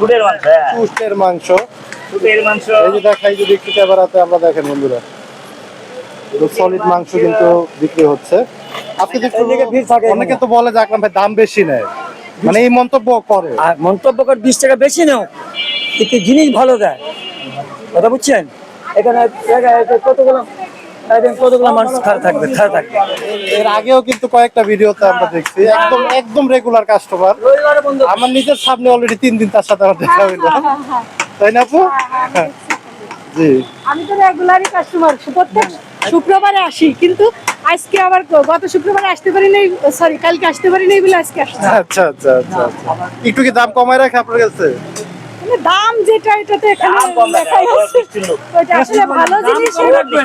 চুটের মাংস হ্যাঁ। মাংস। চুটের মাংস। এই যে দেখাই যদি একটু ক্যামেরাতে আমরা দেখেন বন্ধুরা। সলিড মাংস কিন্তু বিক্রি হচ্ছে। আপনি তো এদিকে ভিড় থাকে অনেকে তো বলে যে আকরাম ভাই দাম বেশি নেয়। মানে এই মন্তব্য করে। আর মন্তব্য করে বিশ টাকা বেশি নাও কিন্তু জিনিস ভালো দেয়। কথা বুঝছেন? এখানে কতগুলো একদিন কতগুলো মানুষ খারাপ থাকবে খারাপ থাকবে। এর আগেও কিন্তু কয়েকটা ভিডিওতে আমরা দেখছি একদম একদম রেগুলার কাস্টমার আমার নিজের সামনে অলরেডি তিন দিন তার সাথে আমার দেখা হইল। তাই না আপু? জি। আমি তো রেগুলারই কাস্টমার প্রত্যেক শুক্রবারে আসি কিন্তু আজকে আবার গত শুক্রবারে আসতে পারি নাই সরি কালকে আসতে পারি নাই বলে আজকে আসছি। আচ্ছা আচ্ছা আচ্ছা আচ্ছা। একটু কি দাম কমায় রাখে আপনার কাছে? দাম যেটা এটাতে এখানে মিষ্টির লোক। ওইটা আসলে ভালো জিনিস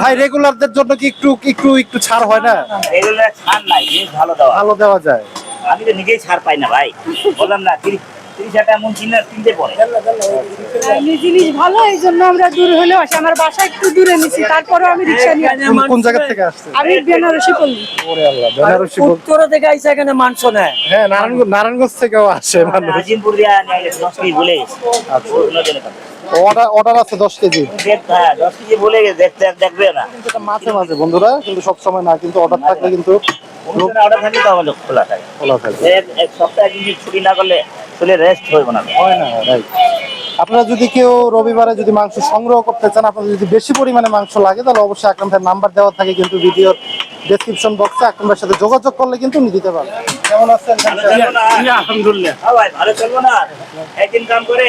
ভাই রেগুলারদের জন্য কি একটু একটু একটু ছাড় হয় না? এগুলো ছাড় নাই ভালো দেওয়া। ভালো দেওয়া যায়। আমি তো নিজেই ছাড় পাই না ভাই। বললাম না তিরিশ তিরিশ এমন কিনে কিনতে পড়ে। জিনিস ভালো এই জন্য আমরা দূর হলেও আসি। আমার বাসা একটু দূরে নিছি তারপরেও আমি রিক্সা নিয়ে কোন- কোন জায়গা থেকে আসছে আমি বেনারসি পল্লী। ওরে আল্লাহ বেনারসি উত্তর থেকে আইসা এখানে মাংস নেয়। হ্যাঁ নারায়ণগঞ্জ নারায়ণগঞ্জ থেকেও আসে মানুষ। আজিমপুর দিয়া নিয়ে গেছে দশ কেজি বলে? আচ্ছা। অর্ডার অর্ডার আছে কেজি। হ্যাঁ দশ কেজি বলে গেছে দেখতে দেখবে না। কিন্তু মাঝে মাঝে বন্ধুরা কিন্তু সব সময় না কিন্তু অর্ডার থাকলে কিন্তু অর্ডার থাকলে তো খোলা থাকে। খোলা থাকে। এক সপ্তাহে যদি ছুটি না করলে চলে রেস্ট হইব না। হয় না রাইট আপনারা যদি কেউ রবিবারে যদি মাংস সংগ্রহ করতে চান আপনাদের যদি বেশি পরিমাণে মাংস লাগে তাহলে অবশ্যই আকরাম ভাইয়ের নাম্বার দেওয়া থাকে কিন্তু ভিডিওর ডেসক্রিপশন বক্সে আকরাম ভাইয়ের সাথে যোগাযোগ করলে কিন্তু উনি দিতে পারবেন। কেমন আছেন? আলহামদুলিল্লাহ। হ্যাঁ ভাই ভালো চলবো না? একদিন কাম করে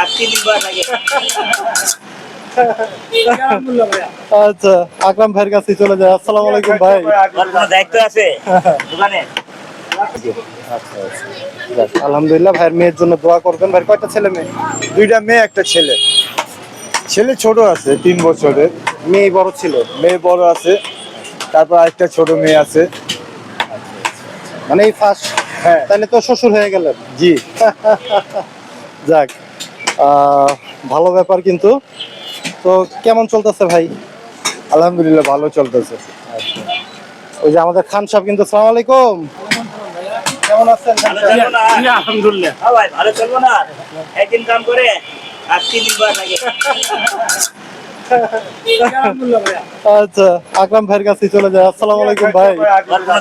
আর তিন দিন বাদ আগে। আচ্ছা আকরাম ভাইয়ের কাছে চলে যায়। আসসালামু আলাইকুম ভাই। কোনো দায়িত্ব আছে দোকানে। আচ্ছা আচ্ছা আলহামদুলিল্লাহ ভাইয়ের মেয়ের জন্য দোয়া করবেন। ভাই কয়টা ছেলে মেয়ে? দুইটা মেয়ে একটা ছেলে। ছেলে ছোট আছে তিন বছরের। মেয়ে বড় ছিল? মেয়ে বড় আছে তারপর আরেকটা ছোট মেয়ে আছে। মানে এই ফার্স্ট হ্যাঁ। তাহলে তো শ্বশুর হয়ে গেলেন। জি। যাক ভালো ব্যাপার কিন্তু। তো কেমন চলতেছে ভাই? আলহামদুলিল্লাহ ভালো চলতেছে। ওই যে আমাদের খান সাহেব কিন্তু সালাম আলাইকুম। কেমন আছেন? আলহামদুলিল্লাহ। ভাই ভালো চলবো না? একদিন কাম করে আর তিন দিন বাদ আচ্ছা আকরাম ভাইয়ের কাছে চলে যায় আসসালামু আলাইকুম ভাই।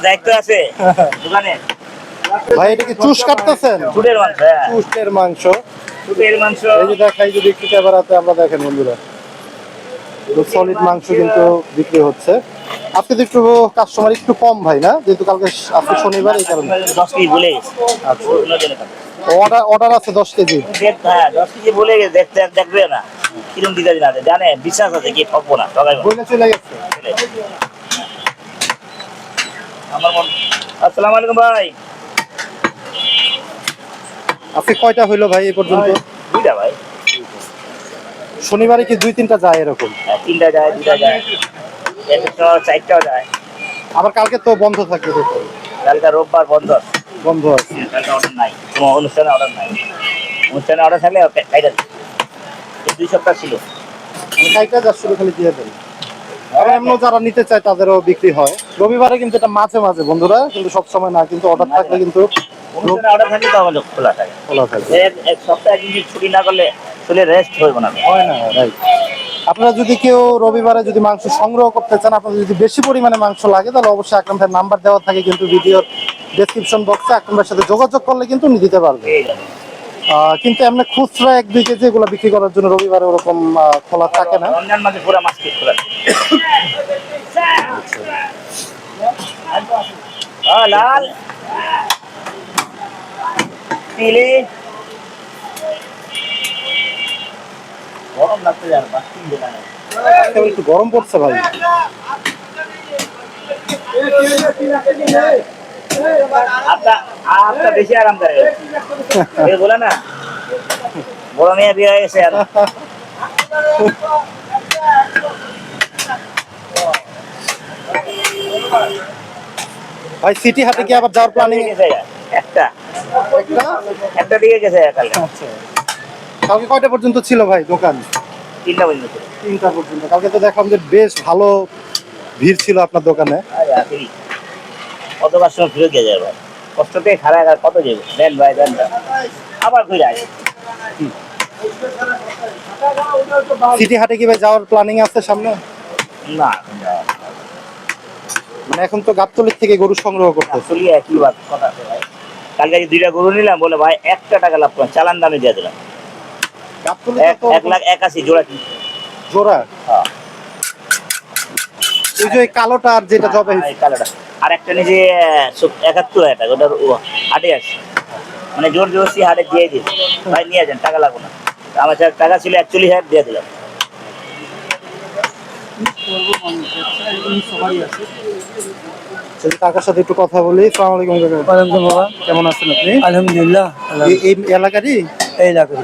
দায়িত্ব আছে দোকানে। ভাই এটা কি চুষ কাটতেছেন? চুটের মাংস হ্যাঁ। চুষের মাংস। চুটের মাংস। এই যে দেখাই যদি একটু ক্যামেরাতে আমরা দেখেন বন্ধুরা। সলিড মাংস কিন্তু বিক্রি হচ্ছে। আজকে তো একটু কাস্টমার একটু কম ভাই না? যেহেতু কালকে আজকে শনিবার এই কারণে। দশ কেজি বলে গেছে। আচ্ছা। অর্ডার অর্ডার আছে দশ কেজি। হ্যাঁ দশ কেজি বলে গেছে দেখতে দেখবে না। কিরম দিতে না জানে? বিশ্বাস আছে কি ঠকবো না। বইলে চলে গেছে। আমার মন আসসালামু আলাইকুম ভাই। আজকে কয়টা হইল ভাই এই পর্যন্ত? দুইটা ভাই। শনিবারে কি দুই তিনটা যায় এরকম? হ্যাঁ, তিনটা যায় দুটা যায়। একটা চারটাও যায়। আবার কালকে তো বন্ধ থাকবে কালকে রোববার বন্ধ আছে। বন্ধ আছে। কালকে অর্ডার নাই। কোনো অনুষ্ঠানে অর্ডার নাই। অনুষ্ঠানে অর্ডার থাকলে কাইটা দুই সপ্তাহ ছিল। কাইটা যা শুরু খালি দিয়ে দেন এমন যারা নিতে চায় তাদেরও বিক্রি হয়। রবিবারে কিন্তু এটা মাঝে মাঝে বন্ধুরা কিন্তু সব সময় না কিন্তু অর্ডার থাকলে কিন্তু অনুষ্ঠানে অর্ডার থাকলে তো আমাদের খোলা থাকে। খোলা থাকে। এক সপ্তাহে ছুটি না করলে চলে রেস্ট হইব না। হয় না রাইট আপনারা যদি কেউ রবিবারে যদি মাংস সংগ্রহ করতে চান আপনাদের যদি বেশি পরিমাণে মাংস লাগে তাহলে অবশ্যই আকরাম ভাইয়ের নাম্বার দেওয়া থাকে কিন্তু ভিডিওর ডেসক্রিপশন বক্সে আকরাম ভাইয়ের সাথে যোগাযোগ করলে কিন্তু উনি দিতে পারবে কিন্তু এমনি খুচরা এক দুই কেজি এগুলো বিক্রি করার জন্য রবিবারে ওরকম খোলা থাকে না। হ্যাঁ, লাল গরম একটু গরম পড়ছে ভাই। আচ্ছা, আচ্ছা, বেশি বলে না। বড় মেয়ে বিয়ে গেছে আর। ভাই সিটি হাতে কি আবার যাওয়ার প্ল্যানিং একটা। একটা একটা দিয়ে গেছে কালকে আচ্ছা। কালকে কয়টা পর্যন্ত ছিল ভাই দোকান? তিনটা পর্যন্ত তিনটা পর্যন্ত। কালকে তো দেখলাম যে বেশ ভালো ভিড় ছিল আপনার দোকানে। আরে আখেরি। কত কাস্টমার ফিরে গিয়ে যাবে কষ্টতে খারাপ আর কত যাবে দেন ভাই দেন। আবার ঘুরে আসে। সিটি হাটে কি ভাই যাওয়ার প্ল্যানিং আছে সামনে? না মানে এখন তো গাবতলির থেকে গরু সংগ্রহ করতে আসলে একই কথা ভাই। কালকে দুইটা গরু নিলাম বলে ভাই একটা টাকা লাভ করলাম চালান দামে দিয়ে দিলাম। এক লাখ একাশি জোড়া জোড়া? হ্যাঁ। ওই যে কালোটা আর যেটা জবে কালোটা। আর একটা নিজে একাত্তর হাজার টাকা ওটার হাটে আছে। মানে জোর জোরসি হাটে দিয়ে দিই ভাই নিয়ে যান টাকা লাগবে না। আমার কাছে টাকা ছিল একচল্লিশ হাজার দিয়ে দিলাম। কাকার সাথে একটু কথা বলি। সালাম আলাইকুম কাকা। ওয়ালাইকুম বাবা কেমন আছেন আপনি? আলহামদুলিল্লাহ এই- এই এলাকারই? এই লাগুরি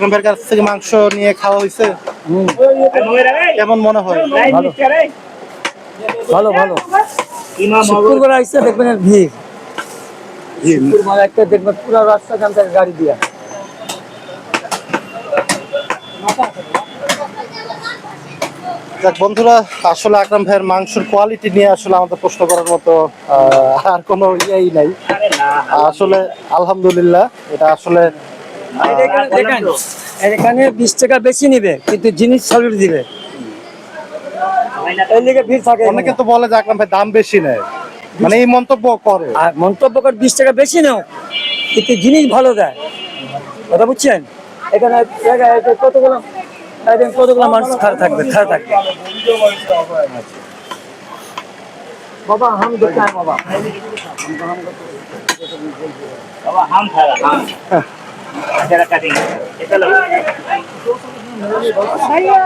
ভাইয়ের কাছ থেকে মাংস নিয়ে খাওয়া হয়েছে কেমন মনে হয়? ভালো। ভালো শুক্রবার আসছে দেখবেন ভিড়। শুক্রবার একটা দেখবেন পুরো রাস্তা জান গাড়ি দিয়া। যাক বন্ধুরা আসলে আকরাম ভাইয়ের মাংসের কোয়ালিটি নিয়ে আসলে আমাদের প্রশ্ন করার মতো আর কোনো ইয়েই নাই। আসলে আলহামদুলিল্লাহ এটা আসলে এখানে বিশ টাকা বেশি নিবে কিন্তু জিনিস সলিড দিবে। এই লিগে ভিড় থাকে অনেকে তো বলে যে আকরাম ভাই দাম বেশি নেয়। মানে এই মন্তব্য করে। আর মন্তব্য করে বিশ টাকা বেশি নাও কিন্তু জিনিস ভালো দেয়। কথা বুঝছেন? এখানে কতগুলো কতগুলো মানুষ খারাপ থাকবে খারাপ থাকবে। বাবা হাম দেখতে বাবা। বাবা হাম। খারা হাম যারা কাটিং এটা লো ভাইয়া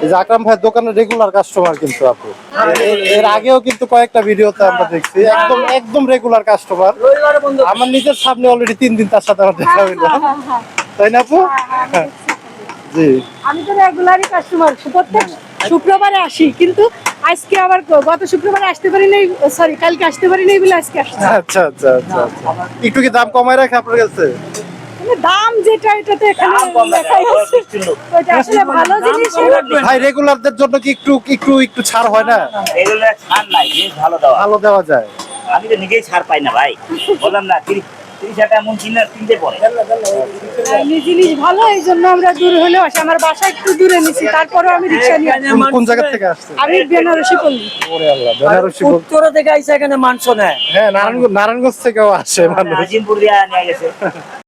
এই যে আকরাম ভাইয়ের দোকানের রেগুলার কাস্টমার কিন্তু আপনি এর- আগেও কিন্তু কয়েকটা ভিডিওতে আমরা দেখছি একদম একদম রেগুলার কাস্টমার আমার নিজের সামনে অলরেডি তিন দিন তার সাথে আমার দেখা হইল। হ্যাঁ, হ্যাঁ, হ্যাঁ। তাই না আপু? জি। আমি তো রেগুলারই কাস্টমার প্রত্যেক শুক্রবারে আসি কিন্তু আজকে আবার গত শুক্রবারে আসতে পারি নাই সরি কালকে আসতে পারি নাই বলে আজকে আসছি। আচ্ছা আচ্ছা আচ্ছা আচ্ছা। একটু কি দাম কমায় রাখে আপনার কাছে? দাম যেটা এটা তো এখানে দাম কম লাগে, লেখাই আছে। কিচ্ছু আসলে ভালো জিনিস ভাই রেগুলারদের জন্য কি একটু একটু একটু ছাড় হয় না? এগুলো ছাড় নাই জিনিস ভালো দেওয়া। ভালো দেওয়া যায়। আমি তো নিজেই ছাড় পাই না ভাই। বললাম না তিরিশ তিরিশ হাজার এমন কিনে কিনতে পড়ে। এমনি জিনিস ভালো এই জন্য আমরা দূর হলেও আসি। আমার বাসা একটু দূরে নিছি তারপরেও আমি রিক্সা নিয়ে কোন- জায়গা থেকে আসছে আমি বেনারসি করলি ওরে আল্লাহ বেনারসি বল- উত্তর থেকে আইসা এখানে মাংস নেয়। হ্যাঁ নারায়ণগঞ্জ নারায়ণগঞ্জ থেকেও আসে মানুষ। আজিমপুর দিয়ে নিয়ে গেছে।